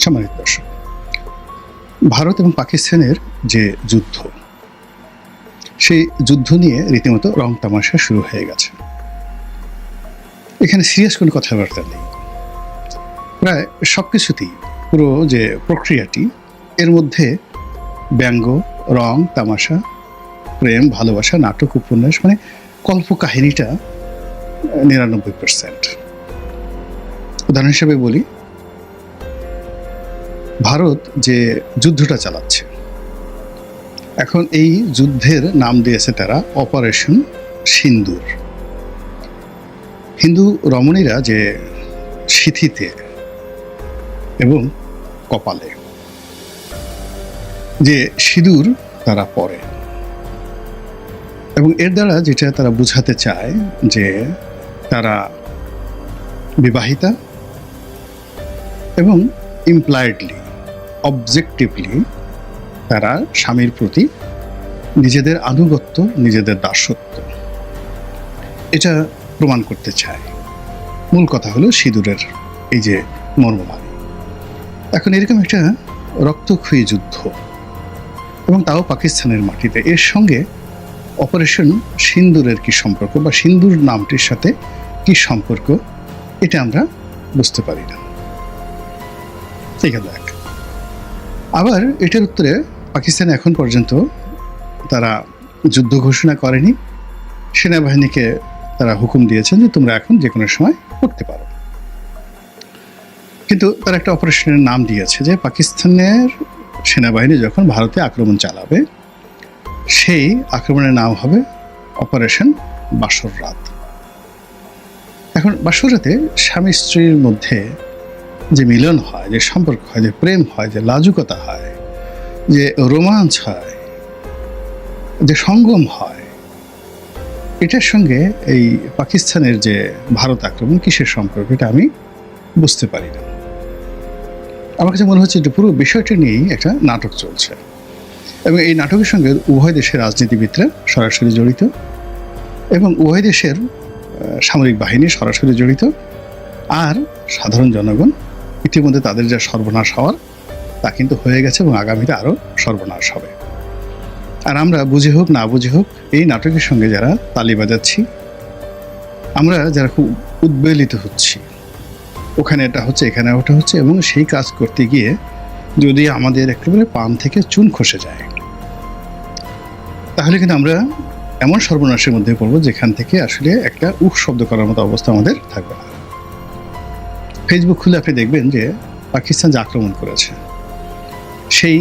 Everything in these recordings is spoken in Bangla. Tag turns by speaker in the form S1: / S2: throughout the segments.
S1: সম্মানিত দর্শক ভারত এবং পাকিস্তানের যে যুদ্ধ, সেই যুদ্ধ নিয়ে রীতিমতো রং তামাশা শুরু হয়ে গেছে। এখানে সিরিয়াস কোনো কথাবার্তা নেই। প্রায় সব কিছুতেই পুরো যে প্রক্রিয়াটি, এর মধ্যে ব্যঙ্গ, রং, তামাশা, প্রেম, ভালোবাসা, নাটক, উপন্যাস মানে কল্পকাহিনীটা নিরানব্বই পার্সেন্ট উদাহরণ হিসেবে বলি ভারত যে যুদ্ধটা চালাচ্ছে। এখন এই যুদ্ধের নাম দিয়েছে তারা অপারেশন সিন্দুর। হিন্দু রমণীরা যে সিথিতে এবং কপালে যে সিঁদুর তারা পরে এবং এর দ্বারা যেটা তারা বোঝাতে চায় যে তারা বিবাহিতা এবং ইমপ্লয়েডলি অবজেক্টিভলি তারা স্বামীর প্রতি নিজেদের আনুগত্য, নিজেদের দাসত্ব। এটা প্রমাণ করতে চায়। মূল কথা হলো সিঁদুরের এই যে মর্মমান এখন এরকম একটা রক্তক্ষয়ী যুদ্ধ এবং তাও পাকিস্তানের মাটিতে। এর সঙ্গে অপারেশন সিন্দুরের কি সম্পর্ক বা সিন্দুর নামটির সাথে কি সম্পর্ক, এটা আমরা বুঝতে পারি না। ঠিক আছে আবার এটার উত্তরে পাকিস্তান এখন পর্যন্ত তারা যুদ্ধ ঘোষণা করেনি। সেনাবাহিনীকে তারা হুকুম দিয়েছেন যে তোমরা এখন যে কোনো সময় করতে পারো। কিন্তু তারা একটা অপারেশনের নাম দিয়েছে যে পাকিস্তানের সেনাবাহিনী যখন ভারতে আক্রমণ চালাবে, সেই আক্রমণের নাম হবে অপারেশন বাসর রাত। এখন বাসর রাতে স্বামী স্ত্রীর মধ্যে যে মিলন হয়, যে সম্পর্ক হয়, যে প্রেম হয়, যে লাজুকতা হয়, যে রোমাঞ্চ হয়, যে সঙ্গম হয়, এটার সঙ্গে এই পাকিস্তানের যে ভারত আক্রমণ, কিসের সম্পর্ক এটা আমি বুঝতে পারি না। আমার কাছে মনে হচ্ছে যে পুরো বিষয়টি নিয়েই একটা নাটক চলছে। এবং এই নাটকের সঙ্গে উভয় দেশের রাজনীতিবিদরা সরাসরি জড়িত এবং উভয় দেশের সামরিক বাহিনী সরাসরি জড়িত। আর সাধারণ জনগণ ইতিমধ্যে তাদের যা সর্বনাশ হওয়ার, তা কিন্তু হয়ে গেছে এবং আগামীতে আরও সর্বনাশ হবে। আর আমরা বুঝে হোক, না বুঝে হোক, এই নাটকের সঙ্গে যারা তালি বাজাচ্ছি, আমরা যারা খুব উদ্বেলিত হচ্ছি, ওখানে এটা হচ্ছে, এখানে ওটা হচ্ছে এবং সেই কাজ করতে গিয়ে যদি আমাদের একেবারে পান থেকে চুন খসে যায়, তাহলে কিন্তু আমরা এমন সর্বনাশের মধ্যে পড়ব যেখান থেকে আসলে একটা উহ শব্দ করার মতো অবস্থা আমাদের থাকবে না। ফেসবুক খুলে আপনি দেখবেন যে পাকিস্তান যে আক্রমণ করেছে, সেই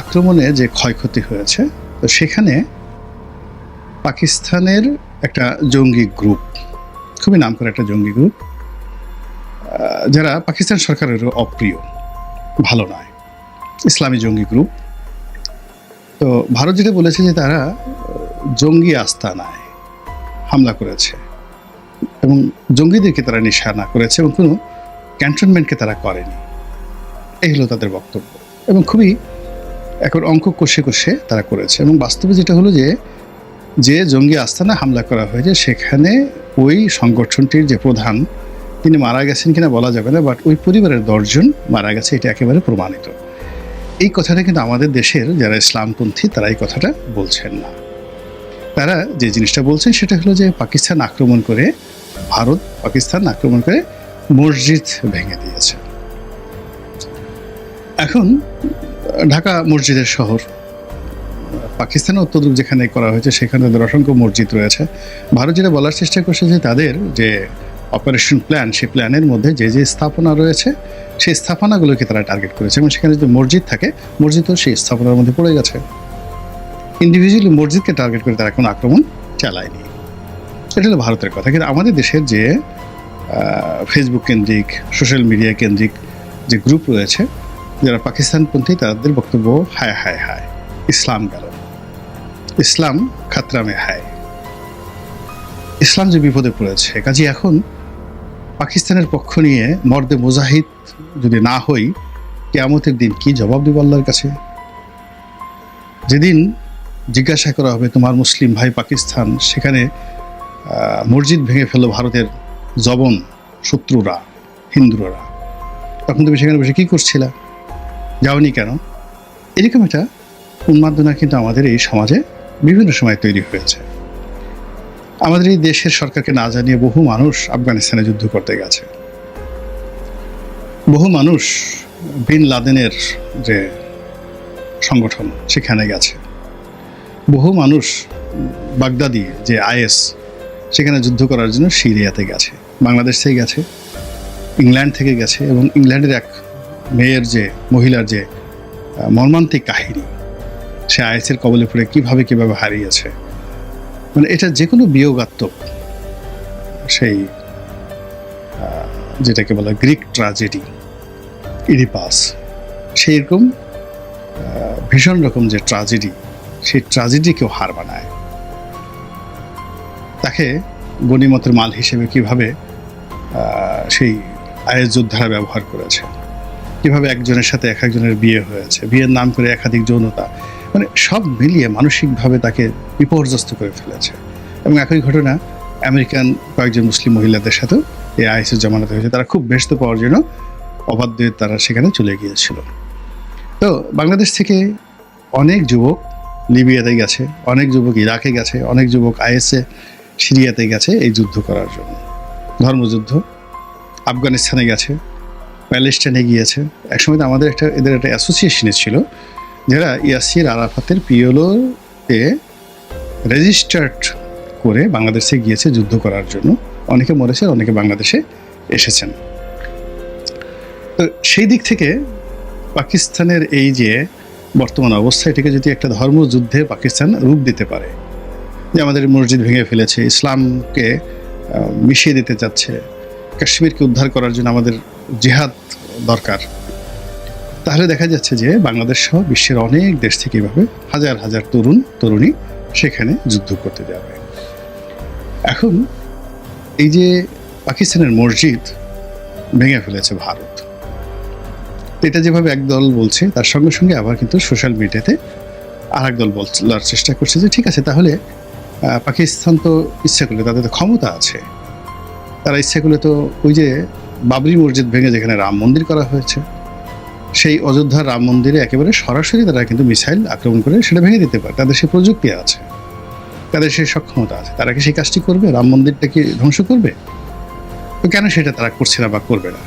S1: আক্রমণে যে ক্ষয়ক্ষতি হয়েছে, তো সেখানে পাকিস্তানের একটা জঙ্গি গ্রুপ খুবই নাম করা একটা জঙ্গি গ্রুপ যারা পাকিস্তান সরকারের অপ্রিয়, ভালো নয়, ইসলামী জঙ্গি গ্রুপ তো ভারত যেটা বলেছে যে তারা জঙ্গি আস্তানায় হামলা করেছে এবং জঙ্গিদেরকে তারা নিশানা করেছে এবং কোনো ক্যান্টনমেন্টকে তারা করেনি। এই হলো তাদের বক্তব্য। এবং খুবই এখন অঙ্ক কষে কষে তারা করেছে। এবং বাস্তবে যেটা হলো যে যে জঙ্গি আস্তানা হামলা করা হয়েছে, সেখানে ওই সংগঠনটির যে প্রধান, তিনি মারা গেছেন কিনা বলা যাবে না বাট ওই পরিবারের দশজন মারা গেছে, এটা একেবারে প্রমাণিত। এই কথাটা কিন্তু আমাদের দেশের যারা ইসলামপন্থী, তারা এই কথাটা বলছেন না। তারা যে জিনিসটা বলছেন, সেটা হলো যে পাকিস্তান আক্রমণ করে, ভারত পাকিস্তান আক্রমণ করে মসজিদ ভেঙে দিয়েছে। এখন, ঢাকা মসজিদের শহর। পাকিস্তানে অত্যধিক যেখানে করা হয়েছে, সেখানে তাদের অসংখ্য মসজিদ রয়েছে। ভারত যেটা বলার চেষ্টা করছে যে তাদের যে অপারেশন প্ল্যান সেই প্ল্যানের মধ্যে যে যে স্থাপনা রয়েছে, সেই স্থাপনাগুলোকে তারা টার্গেট করেছে। এবং সেখানে যদি মসজিদ থাকে মসজিদও সেই স্থাপনার মধ্যে পড়ে গেছে। ইন্ডিভিজুয়ালি মসজিদকে টার্গেট করে তারা কোনো আক্রমণ চালায়নি। এটা হলো ভারতের কথা। কিন্তু আমাদের দেশের যে ফেসবুক কেন্দ্রিক সোশ্যাল মিডিয়া কেন্দ্রিক যে গ্রুপ রয়েছে, যারা পাকিস্তানপন্থী, তাদের বক্তব্য হায় হায় হায়। ইসলাম গেল। ইসলাম খাতরামে হায়। ইসলাম যে বিপদে পড়েছে কাজে এখন পাকিস্তানের পক্ষ নিয়ে মর্দে মুজাহিদ যদি না হই, কেয়ামতের দিন কি জবাব দেব আল্লাহর কাছে? যেদিন জিজ্ঞাসা করা হবে, তোমার মুসলিম ভাই পাকিস্তান, সেখানে মসজিদ ভেঙে ফেলো ভারতের জবন শত্রুরা হিন্দুরা তখন তুমি সেখানে বসে কী করছিলা? যাওনি কেন? এরকম একটা উন্মাদনা কিন্তু আমাদের এই সমাজে বিভিন্ন সময় তৈরি হয়েছে। আমাদের এই দেশের সরকারকে না জানিয়ে বহু মানুষ আফগানিস্তানে যুদ্ধ করতে গেছে। বহু মানুষ বিন লাদেনের যে সংগঠন, সেখানে গেছে। বহু মানুষ বাগদাদি, যে আইএস সেখানে যুদ্ধ করার জন্য সিরিয়াতে গেছে, বাংলাদেশ থেকে গেছে, ইংল্যান্ড থেকে গেছে এবং ইংল্যান্ডের এক মেয়ের যে, মহিলার যে মর্মান্তিক কাহিনী, সে আইএসের কবলে পড়ে কীভাবে কীভাবে হারিয়েছে। মানে এটা যে কোনো বিয়োগাত্মক সেই যেটাকে বলা গ্রিক ট্রাজেডি ইডিপাস সেই রকম ভীষণ রকম যে ট্রাজেডি সেই ট্রাজেডি কেউ হার বানায় তাকে গণিমতের মাল হিসেবে কীভাবে সেই আয়ের যোদ্ধারা ব্যবহার করেছে, কীভাবে একজনের সাথে এক একজনের বিয়ে হয়েছে, বিয়ের নাম করে একাধিক যৌনতা মানে সব মিলিয়ে মানসিকভাবে তাকে বিপর্যস্ত করে ফেলেছে। এবং একই ঘটনা আমেরিকান কয়েকজন মুসলিম মহিলাদের সাথেও এই আইসির জমানাতে হয়েছে। তারা খুব ব্যস্ত পাওয়ার জন্য অবাধ্যে তারা সেখানে চলে গিয়েছিল। তো বাংলাদেশ থেকে অনেক যুবক লিবিয়াতে গেছে, অনেক যুবক ইরাকে গেছে, অনেক যুবক আইএসএ সিরিয়াতে গেছে এই যুদ্ধ করার জন্য। ধর্মযুদ্ধ, আফগানিস্তানে গেছে, প্যালেস্টাইনে গিয়েছে। একসময় তো আমাদের একটা, এদের একটা অ্যাসোসিয়েশনে ছিল যারা ইয়াসির আরাফাতের পিওলোতে রেজিস্টার্ড করে বাংলাদেশে গিয়েছে যুদ্ধ করার জন্য। অনেকে মরেছে, অনেকে বাংলাদেশে এসেছেন। তো সেই দিক থেকে পাকিস্তানের এই যে বর্তমান অবস্থা, এটাকে যদি একটা ধর্মযুদ্ধে পাকিস্তান রূপ দিতে পারে যে আমাদের মসজিদ ভেঙে ফেলেছে, ইসলামকে মিশিয়ে দিতে চাচ্ছে, কাশ্মীরকে উদ্ধার করার জন্য আমাদের জেহাদ দরকার। তাহলে দেখা যাচ্ছে যে বাংলাদেশ সহ বিশ্বের অনেক দেশ থেকে এভাবে হাজার হাজার তরুণ, তরুণী সেখানে যুদ্ধ করতে যাবে। এখন এই যে পাকিস্তানের মসজিদ ভেঙে ফেলেছে ভারত, এটা যেভাবে একদল বলছে, তার সঙ্গে সঙ্গে আবার কিন্তু সোশ্যাল মিডিয়াতে আর একদল বলার চেষ্টা করছে যে, ঠিক আছে, তাহলে পাকিস্তান তো ইচ্ছা করলে, তাদের তো ক্ষমতা আছে। তারা ইচ্ছা করলে তো ওই যে বাবরি মসজিদ ভেঙে যেখানে রাম মন্দির করা হয়েছে, সেই অযোধ্যার রাম মন্দিরে একেবারে সরাসরি তারা কিন্তু মিসাইল আক্রমণ করে সেটা ভেঙে দিতে পারে। তাদের সেই প্রযুক্তি আছে, তাদের সেই সক্ষমতা আছে। তারা কি সেই কাজটি করবে? রাম মন্দিরটা কি ধ্বংস করবে? তো কেন সেটা তারা করছে না বা করবে না?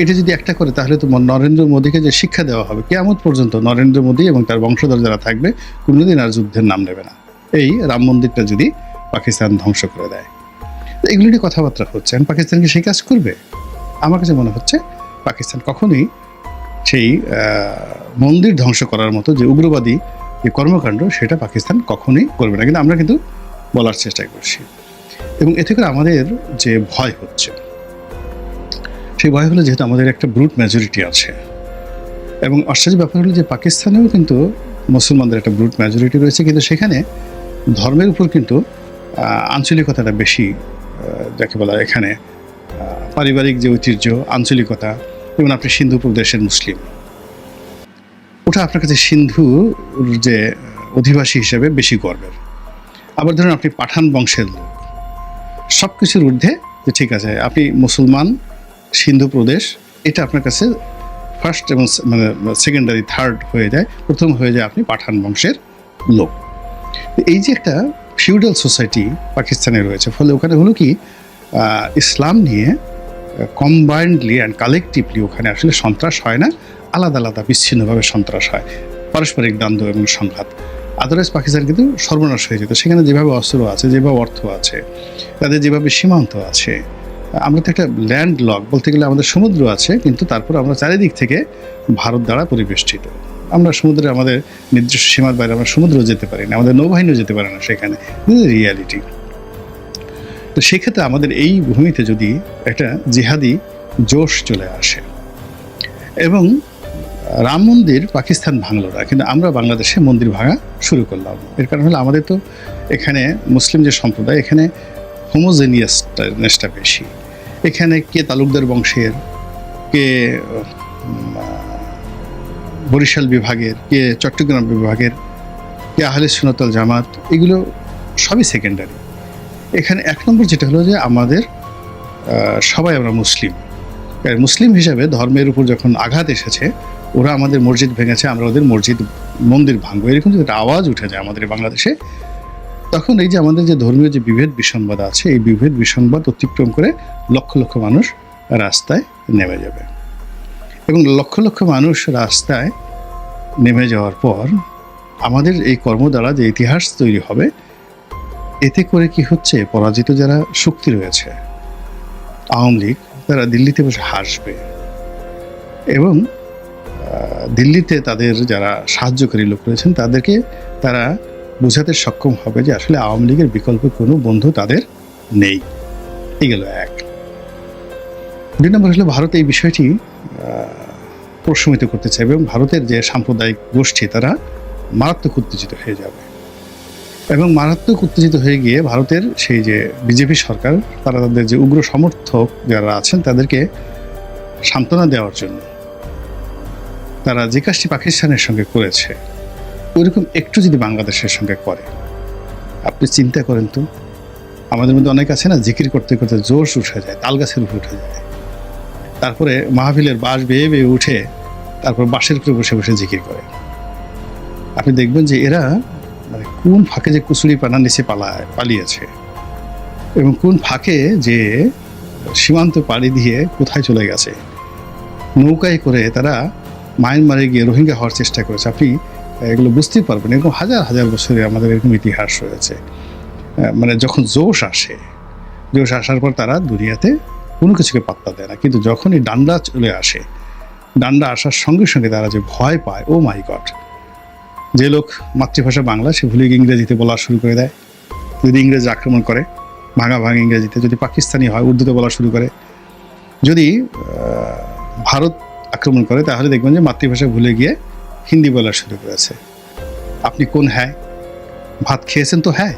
S1: এটা যদি একটা করে, তাহলে তো নরেন্দ্র মোদীকে যে শিক্ষা দেওয়া হবে কেমন পর্যন্ত নরেন্দ্র মোদী এবং তার বংশধর যারা থাকবে, কোনোদিন আর যুদ্ধের নাম নেবে না। এই রাম মন্দিরটা যদি পাকিস্তান ধ্বংস করে দেয়। এগুলো নিয়ে কথাবার্তা হচ্ছে। আর পাকিস্তান কি সেই কাজ করবে? আমার কাছে মনে হচ্ছে পাকিস্তান কখনোই সেই মন্দির ধ্বংস করার মতো যে উগ্রবাদী যে কর্মকাণ্ড, সেটা পাকিস্তান কখনোই করবে না। কিন্তু আমরা কিন্তু বলার চেষ্টা করছি। এবং এতে করে আমাদের যে ভয় হচ্ছে, সেই ভয় হলো যেহেতু আমাদের একটা ব্রুট মেজরিটি আছে। এবং আশ্চর্য ব্যাপার হলো যে পাকিস্তানেও কিন্তু মুসলমানদের একটা ব্রুট মেজরিটি রয়েছে। কিন্তু সেখানে ধর্মের উপর কিন্তু আঞ্চলিকতাটা বেশি যাকে বলা এখানে পারিবারিক যে ঐতিহ্য, আঞ্চলিকতা, যেমন আপনি সিন্ধু প্রদেশের মুসলিম। ওটা আপনার কাছে সিন্ধুর যে অধিবাসী হিসেবে বেশি গর্বের। আবার ধরুন আপনি পাঠান বংশের লোক। সব কিছুর ঊর্ধ্বে যে ঠিক আছে, আপনি মুসলমান, সিন্ধু প্রদেশ, এটা আপনার কাছে ফার্স্ট এবং মানে সেকেন্ডারি থার্ড হয়ে যায়, প্রথম হয়ে যায় আপনি পাঠান বংশের লোক। এই যে একটা ফিউডাল সোসাইটি পাকিস্তানে রয়েছে, ফলে ওখানে হলো কি ইসলাম নিয়ে কম্বাইন্ডলি অ্যান্ড কালেকটিভলি ওখানে আসলে সন্ত্রাস হয় না, আলাদা আলাদা বিচ্ছিন্নভাবে সন্ত্রাস হয়, পারস্পরিক দ্বন্দ্ব এবং সংঘাত। আদারওয়াইজ পাকিস্তান কিন্তু সর্বনাশ হয়ে যেত। সেখানে যেভাবে অস্ত্র আছে, যেভাবে অর্থ আছে, তাদের যেভাবে সীমান্ত আছে আমরা তো একটা ল্যান্ড লক বলতে গেলে আমাদের সমুদ্র আছে, কিন্তু তারপর আমরা চারিদিক থেকে ভারত দ্বারা পরিবেষ্টিত। আমরা সমুদ্রে আমাদের নির্দিষ্ট সীমার বাইরে আমরা সমুদ্র যেতে পারি না আমাদের নৌবাহিনীও যেতে পারে না সেখানে। রিয়ালিটি তো সেক্ষেত্রে আমাদের এই ভূমিতে যদি একটা জিহাদি জোশ চলে আসে এবং রাম মন্দির পাকিস্তান ভাঙলো না, কিন্তু আমরা বাংলাদেশে মন্দির ভাঙা শুরু করলাম। এর কারণ হলো আমাদের তো এখানে মুসলিম যে সম্প্রদায়, এখানে হোমোজেনিয়াসনেসটা বেশি। এখানে কে তালুকদার বংশের, কে বরিশাল বিভাগের, কে চট্টগ্রাম বিভাগের, কে আহলে সুনতল জামাত, এগুলো সবই সেকেন্ডারি এখানে এক নম্বর যেটা হলো যে আমাদের সবাই আমরা মুসলিম। মুসলিম হিসাবে ধর্মের উপর যখন আঘাত এসেছে, ওরা আমাদের মসজিদ ভেঙেছে, আমরা ওদের মসজিদ, মন্দির ভাঙবো, এরকম যদি একটা আওয়াজ উঠে যায় আমাদের বাংলাদেশে, তখন এই যে আমাদের যে ধর্মীয় যে বিভেদ বিসংবাদ আছে, এই বিভেদ বিসংবাদ অতিক্রম করে লক্ষ লক্ষ মানুষ রাস্তায় নেমে যাবে। এবং লক্ষ লক্ষ মানুষ রাস্তায় নেমে যাওয়ার পর আমাদের এই কর্ম দ্বারা যে ইতিহাস তৈরি হবে, এতে করে কি হচ্ছে? পরাজিত যারা শক্তি রয়েছে, আওয়ামী লীগ, তারা দিল্লিতে বসে হাসবে এবং দিল্লিতে তাদের যারা সাহায্যকারী লোক রয়েছেন, তাদেরকে তারা বোঝাতে সক্ষম হবে যে আসলে আওয়ামী লীগের বিকল্প কোনো বন্ধু তাদের নেই। এই গেল এক। দুই নম্বর হলো ভারত এই বিষয়টি প্রশমিত করতে চাইবে এবং ভারতের যে সাম্প্রদায়িক গোষ্ঠী, তারা মারাত্মক উত্তেজিত হয়ে যাবে। এবং মারাত্মক উত্তেজিত হয়ে গিয়ে ভারতের সেই যে বিজেপি সরকার, তারা তাদের যে উগ্র সমর্থক যারা আছেন, তাদেরকে সান্ত্বনা দেওয়ার জন্য তারা যে কাজটি পাকিস্তানের সঙ্গে করেছে, ওইরকম একটু যদি বাংলাদেশের সঙ্গে করে। আপনি চিন্তা করেন তো, আমাদের মধ্যে অনেক আছে না, জিকির করতে করতে জোশ উঠে যায় তাল গাছের উপরে উঠে যায়। তারপরে মাহফিলের বাঁশ বেয়ে বেয়ে উঠে তারপর বাঁশের উপরে বসে বসে জিকির করে। আপনি দেখবেন যে এরা মানে কোন ফাঁকে যে কুচুরি পানা নিচে পালায়, পালিয়েছে এবং কোন ফাঁকে যে সীমান্ত পাড়ি দিয়ে কোথায় চলে গেছে। নৌকায় করে তারা মায়ানমারে গিয়ে রোহিঙ্গা হওয়ার চেষ্টা করেছে। আপনি এগুলো বুঝতেই পারবেন, এরকম হাজার হাজার বছরে আমাদের এরকম ইতিহাস রয়েছে। মানে যখন জোশ আসে, জোশ আসার পর তারা দুনিয়াতে কোনো কিছুকে পাত্তা দেয় না। কিন্তু যখনই ডান্ডা চলে আসে, ডান্ডা আসার সঙ্গে সঙ্গে তারা যে ভয় পায় ও মাই গড যে লোক মাতৃভাষা বাংলা, সে ভুলে ইংরেজিতে বলা শুরু করে দেয়। যদি ইংরেজ আক্রমণ করে ভাঙা ভাঙা ইংরেজিতে, যদি পাকিস্তানি হয়, উর্দুতে বলা শুরু করে। যদি ভারত আক্রমণ করে, তাহলে দেখবেন যে মাতৃভাষা ভুলে গিয়ে হিন্দি বলা শুরু করেছে। আপনি কোন হ্যাঁ? ভাত খেয়েছেন তো হ্যাঁ?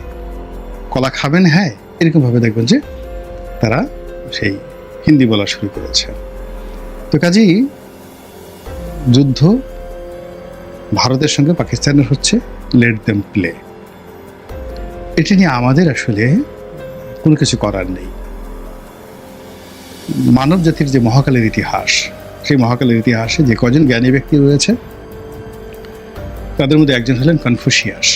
S1: কলা খাবেন হ্যাঁ? এরকমভাবে দেখবেন যে তারা সেই হিন্দি বলা শুরু করেছে। তো কাজেই যুদ্ধ ভারতের সঙ্গে পাকিস্তানের হচ্ছে লেট দেম প্লে এটি নিয়ে আমাদের আসলে কোনো কিছু করার নেই। মানব জাতির যে মহাকালের ইতিহাস, সেই মহাকালের ইতিহাসে যে কজন জ্ঞানী ব্যক্তি রয়েছে, তাদের মধ্যে একজন হলেন কনফুসিয়াস।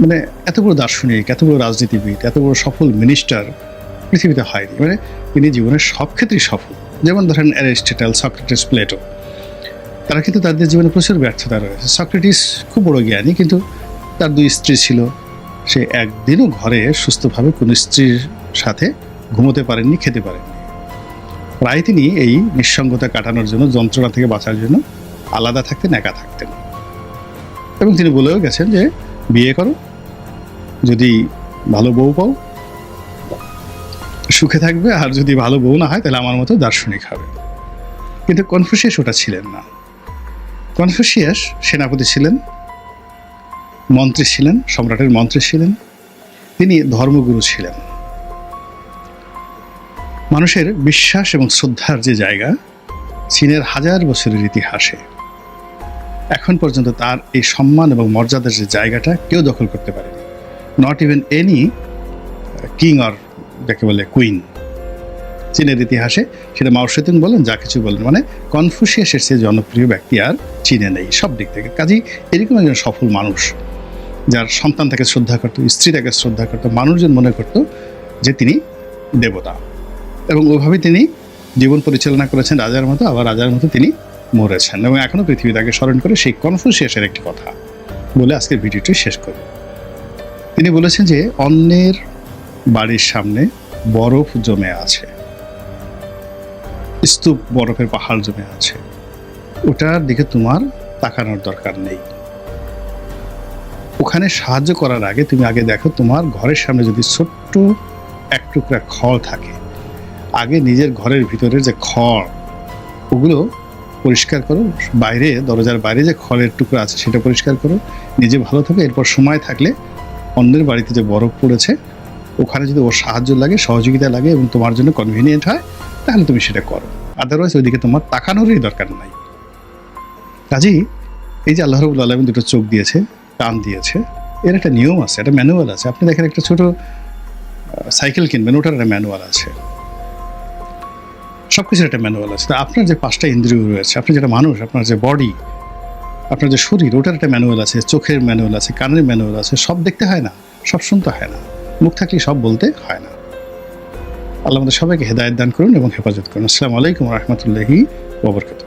S1: মানে এত বড় দার্শনিক, এত বড় রাজনীতিবিদ, এত বড় সফল মিনিস্টার পৃথিবীতে হয়নি। মানে তিনি জীবনের সব ক্ষেত্রেই সফল। যেমন ধরেন অ্যারিস্টেটাল, সক্রেটিস, প্লেটো। তারা কিন্তু তাদের জীবনে প্রচুর ব্যর্থতা রয়েছে। সক্রেটিস খুব বড় জ্ঞানী, কিন্তু তার দুই স্ত্রী ছিল। সে একদিনও ঘরে সুস্থভাবে কোনো স্ত্রীর সাথে ঘুমোতে পারেননি, খেতে পারেননি। প্রায় তিনি এই নিঃসঙ্গতা কাটানোর জন্য, যন্ত্রণা থেকে বাঁচার জন্য আলাদা থাকতেন, একা থাকতেন। এবং তিনি বলেও গেছেন যে, বিয়ে করো। যদি ভালো বউ পাও সুখে থাকবে, আর যদি ভালো বউ না হয়, তাহলে আমার মতো দার্শনিক হবে। কিন্তু কনফুসিয়াস ওটা ছিলেন না। কনফুসিয়াস সেনাপতি ছিলেন, মন্ত্রী ছিলেন, সম্রাটের মন্ত্রী ছিলেন, তিনি ধর্মগুরু ছিলেন। মানুষের বিশ্বাস এবং শ্রদ্ধার যে জায়গা, চীনের হাজার বছরের ইতিহাসে, এখন পর্যন্ত তার এই সম্মান এবং মর্যাদার যে জায়গাটা কেউ দখল করতে পারেনি। Not even any king or যাকে বলে কুইন। চীনের ইতিহাসে সেটা মাও সেতুং বলেন, যা কিছু বলেন মানে কনফুসিয়াসের সে জনপ্রিয় ব্যক্তি আর চীনে নেই, সব দিক থেকে। কাজেই এরকম একজন সফল মানুষ, যার সন্তান তাকে শ্রদ্ধা করতো, স্ত্রী তাকে শ্রদ্ধা করতো মানুষজন মনে করতো যে তিনি দেবতা। এবং ওইভাবে তিনি জীবন পরিচালনা করেছেন রাজার মতো, আবার রাজার মতো তিনি মরেছেন। এবং এখনও পৃথিবী তাকে স্মরণ করে সেই কনফুসিয়াসের একটি কথা বলে আজকের ভিডিওটি শেষ করি। তিনি বলেছেন যে অন্যের বাড়ির সামনে বরফ জমে আছে। স্তূপ বরফের পাহাড় জমে আছে। ওটার দিকে তোমার তাকানোর দরকার নেই। ওখানে সাহায্য করার আগে তুমি আগে দেখো তোমার ঘরের সামনে যদি ছোট্ট এক টুকরা খড় থাকে, আগে নিজের ঘরের ভিতরের যে খড়, ওগুলো পরিষ্কার করো। বাইরে, দরজার বাইরে যে খড়ের টুকরো আছে সেটা পরিষ্কার করো। নিজে ভালো থাকো, এরপর সময় থাকলে অন্যের বাড়িতে যে বরফ পড়েছে ওখানে যদি ওর সাহায্য লাগে, সহযোগিতা লাগে এবং তোমার জন্য কনভিনিয়েন্ট হয়, তাহলে তুমি সেটা করো। আদারওয়াইজ ওইদিকে তোমার তাকানোরই দরকার নাই। কাজেই এই যে আল্লাহ রবুল আলমিন দুটো চোখ দিয়েছে, কান দিয়েছে, এর একটা নিয়ম আছে, একটা ম্যানুয়াল আছে। আপনি দেখেন একটা ছোট সাইকেল কিনবেন, ওটার একটা ম্যানুয়াল আছে। সব কিছুর একটা ম্যানুয়াল আছে। তা আপনার যে পাঁচটা ইন্দ্রিয় রয়েছে, আপনি যেটা মানুষ, আপনার যে বডি আপনার যে শরীর, ওটার একটা ম্যানুয়াল আছে, চোখের ম্যানুয়াল আছে, কানের ম্যানুয়াল আছে, সব দেখতে হয় না, সব শুনতে হয় না। মুখ থাকলে সব বলতে হয় না। আল্লাহ আমাদের সবাইকে হেদায়ত দান করুন এবং হেফাজত করুন। আসসালামু আলাইকুম রহমতুল্লাহি ওবরকাত